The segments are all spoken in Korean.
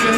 그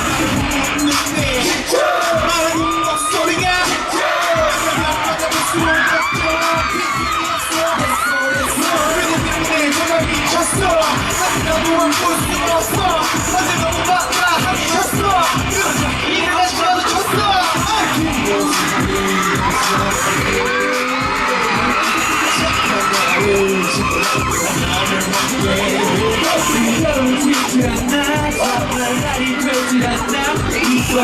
여자란 말이야 나는 날 맡아주잖아 미련 남겨워 얼굴에 부담도 되지 않아 정말 날이 되지 않아 이건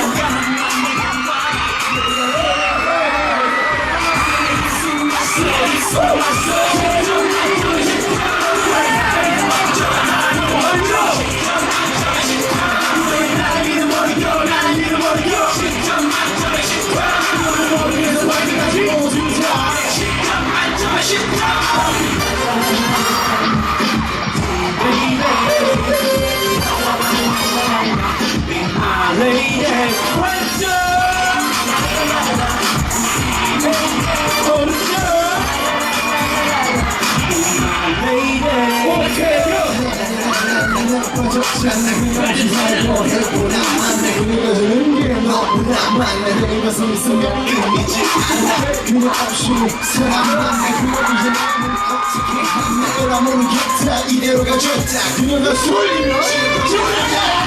lady 그녀가 술이면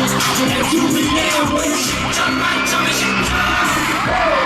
내 유일의 원심 전반점의 심장